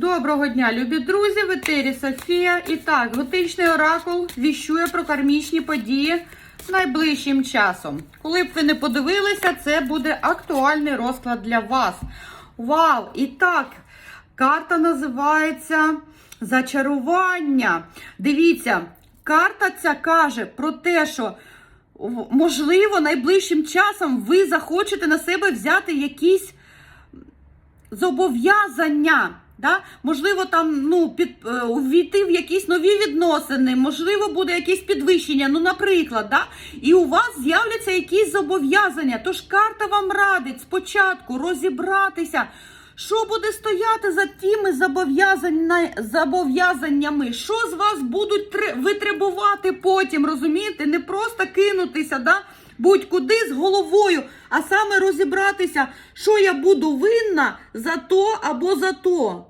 Доброго дня, любі друзі! В етері Софія. І так, готичний оракул віщує про кармічні події найближчим часом. Коли б ви не подивилися, це буде актуальний розклад для вас. Вау! І так, карта називається Зачарування. Дивіться, карта ця каже про те, що можливо найближчим часом ви захочете на себе взяти якісь зобов'язання. Да? Можливо, там ну, під, е, увійти в якісь нові відносини, можливо, буде якесь підвищення, ну, наприклад, да? і у вас з'являться якісь зобов'язання. Тож карта вам радить спочатку розібратися, що буде стояти за тими зобов'язання- зобов'язаннями, що з вас будуть тре- витребувати потім, розумієте? Не просто кинутися, да? будь-куди з головою, а саме розібратися, що я буду винна за то або за то.